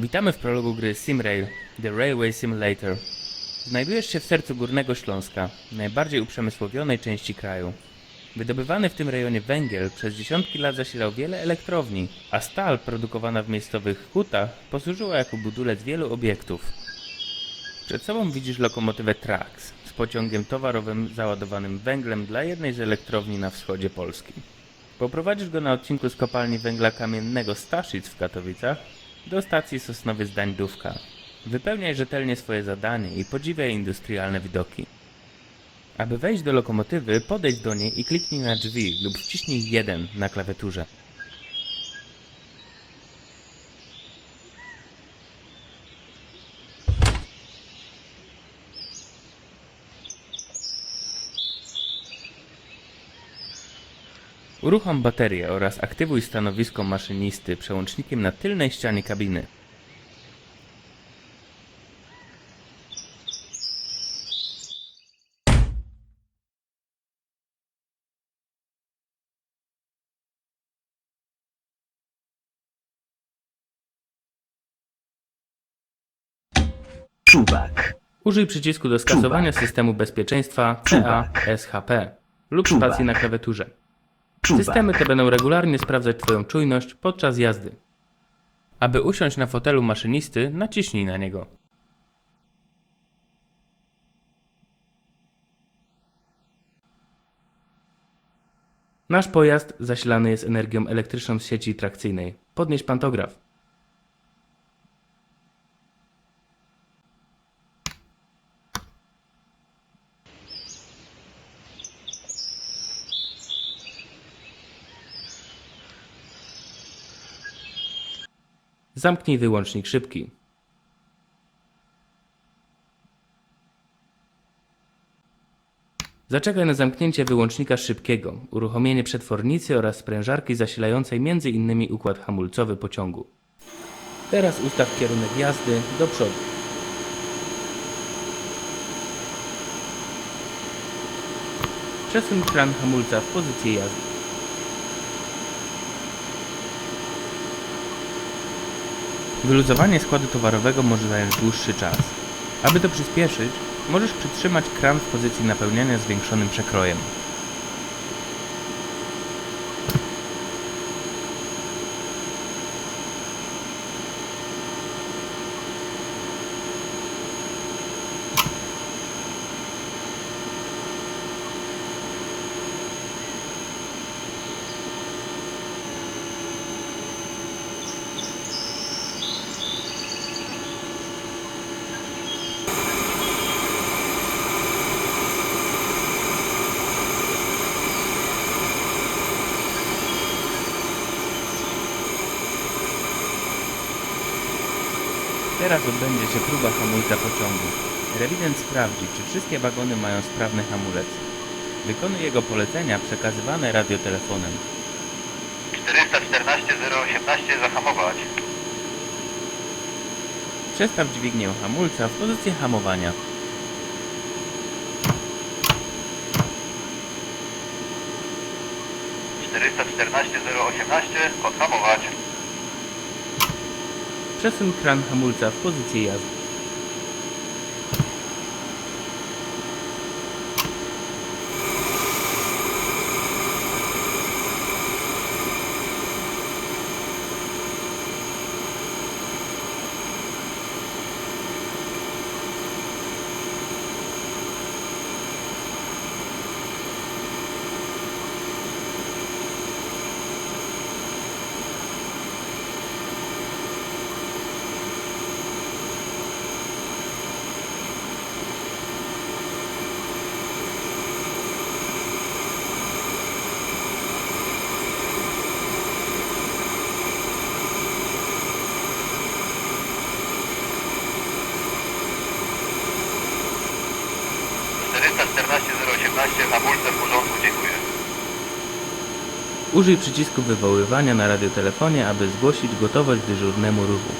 Witamy w prologu gry SimRail The Railway Simulator. Znajdujesz się w sercu Górnego Śląska, najbardziej uprzemysłowionej części kraju. Wydobywany w tym rejonie węgiel przez dziesiątki lat zasilał wiele elektrowni, a stal produkowana w miejscowych hutach posłużyła jako budulec wielu obiektów. Przed sobą widzisz lokomotywę Trax z pociągiem towarowym załadowanym węglem dla jednej z elektrowni na wschodzie Polski. Poprowadzisz go na odcinku z kopalni węgla kamiennego Staszic w Katowicach do stacji Sosnowiec Dańdówka. Wypełniaj rzetelnie swoje zadanie i podziwiaj industrialne widoki. Aby wejść do lokomotywy, podejdź do niej i kliknij na drzwi lub wciśnij 1 na klawiaturze. Uruchom baterię oraz aktywuj stanowisko maszynisty przełącznikiem na tylnej ścianie kabiny. Czuwak. Użyj przycisku do skasowania Czuwak. systemu bezpieczeństwa Czuwak. CA-SHP lub Czuwak. spacji na klawiaturze. Systemy te będą regularnie sprawdzać Twoją czujność podczas jazdy. Aby usiąść na fotelu maszynisty, naciśnij na niego. Nasz pojazd zasilany jest energią elektryczną z sieci trakcyjnej. Podnieś pantograf. Zamknij wyłącznik szybki. Zaczekaj na zamknięcie wyłącznika szybkiego, uruchomienie przetwornicy oraz sprężarki zasilającej m.in. układ hamulcowy pociągu. Teraz ustaw kierunek jazdy do przodu. Przesuń kran hamulca w pozycję jazdy. Wyluzowanie składu towarowego może zająć dłuższy czas. Aby to przyspieszyć, możesz przytrzymać kran w pozycji napełniania zwiększonym przekrojem. Teraz odbędzie się próba hamulca pociągu. Rewident sprawdzi, czy wszystkie wagony mają sprawny hamulec. Wykonuj jego polecenia przekazywane radiotelefonem. 414 018 zahamować. Przestaw dźwignię hamulca w pozycję hamowania. Czterysta czternaście zero osiemnaście odhamować. Przesuń kran hamulca w pozycję jazdy. Czternaście zero osiemnaście hamulce w porządku, dziękuję. Użyj przycisku wywoływania na radiotelefonie, aby zgłosić gotowość dyżurnemu ruchu.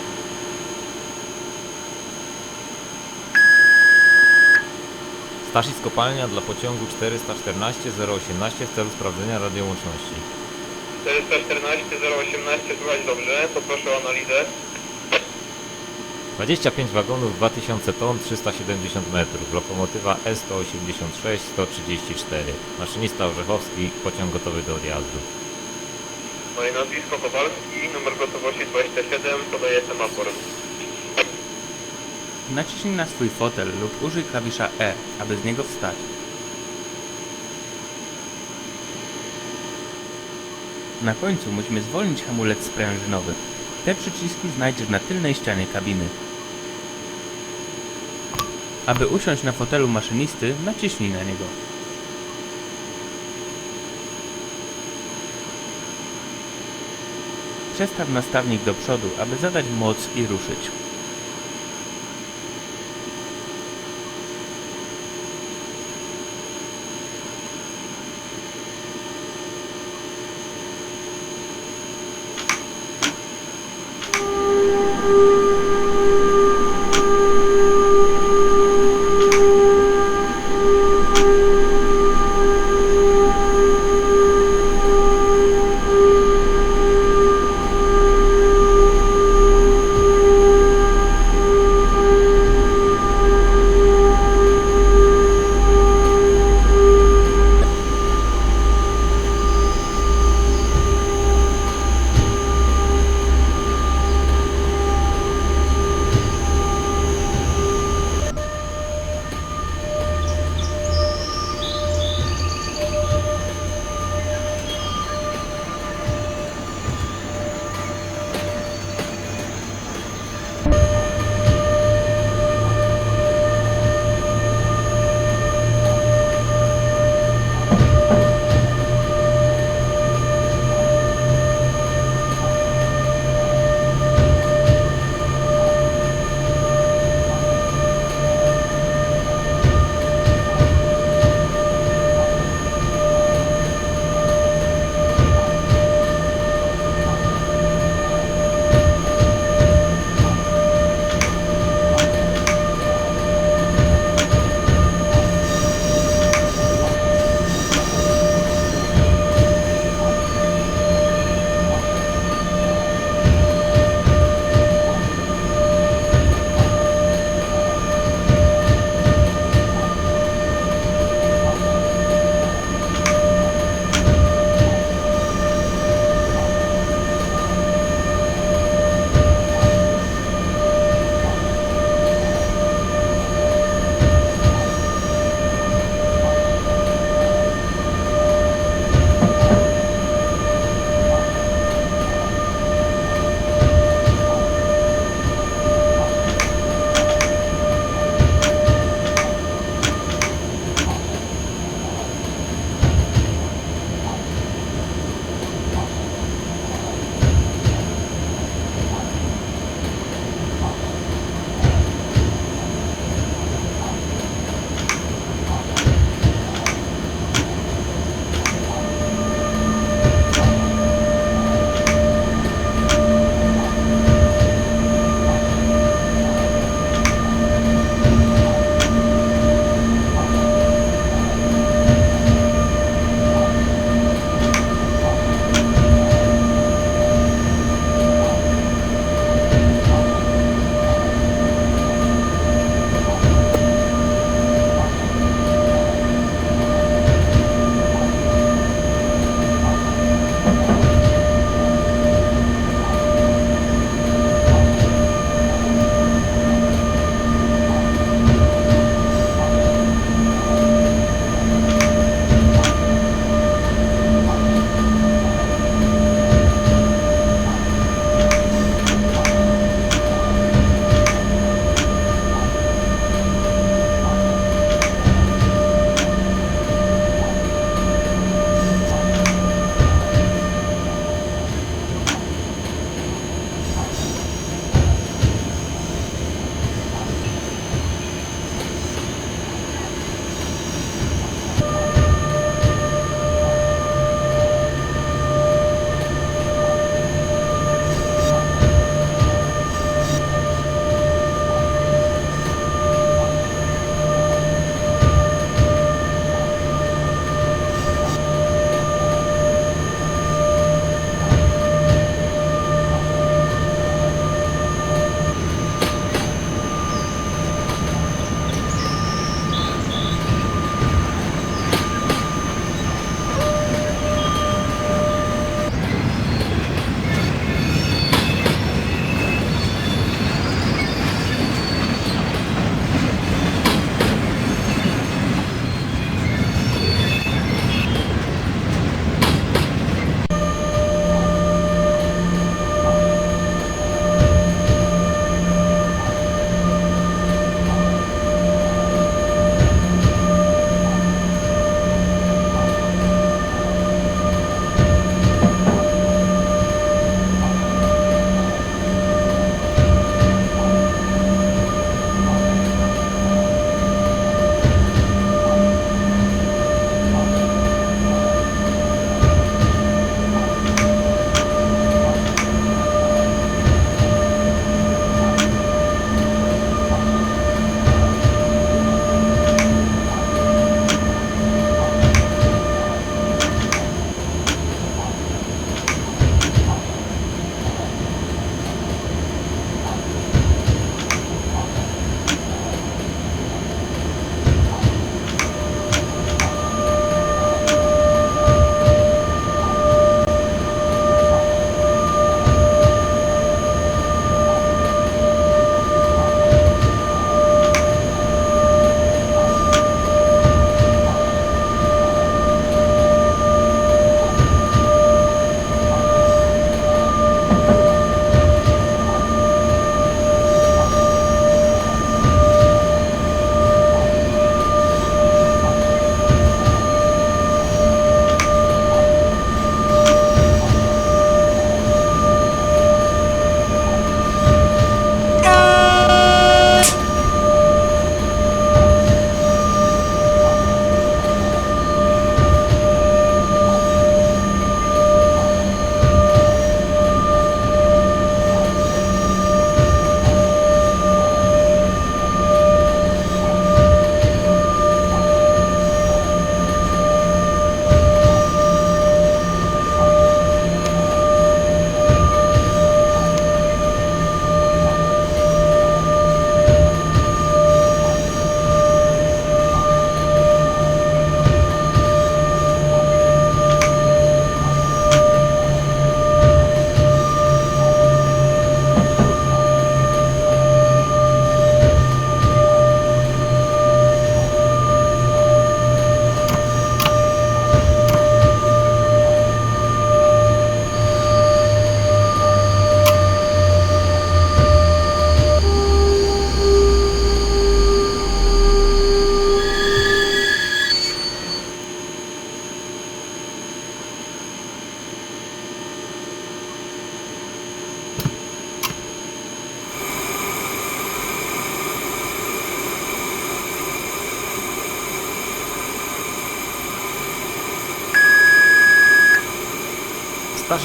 Staszic kopalnia dla pociągu 414 018 w celu sprawdzenia radiołączności. 414 018 słuchać dobrze, poproszę o analizę. 25 wagonów, 2000 ton, 370 metrów. Lokomotywa E186, 134. Maszynista Orzechowski, pociąg gotowy do odjazdu. Moje nazwisko Kowalski, numer gotowości 27, podaję. Naciśnij na swój fotel lub użyj klawisza E, aby z niego wstać. Na końcu musimy zwolnić hamulec sprężynowy. Te przyciski znajdziesz na tylnej ścianie kabiny. Aby usiąść na fotelu maszynisty, naciśnij na niego. Przestaw nastawnik do przodu, aby zadać moc i ruszyć.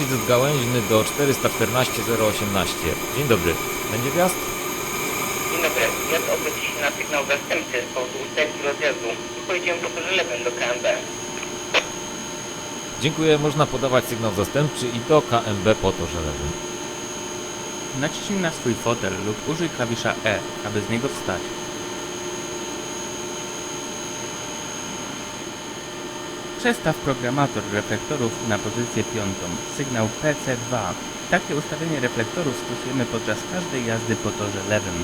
Staszic Gałęźny do 414 018. Dzień dobry. Będzie wjazd? Dzień dobry. Jest obrócić na sygnał zastępcy powodu usterki rozjazdu. Pojedziemy po torze lewym do KMB. Dziękuję. Można podawać sygnał zastępczy i do KMB po torze lewym. Naciśnij na swój fotel lub użyj klawisza E, aby z niego wstać. Przestaw programator reflektorów na pozycję piątą, sygnał PC2. Takie ustawienie reflektorów stosujemy podczas każdej jazdy po torze lewym.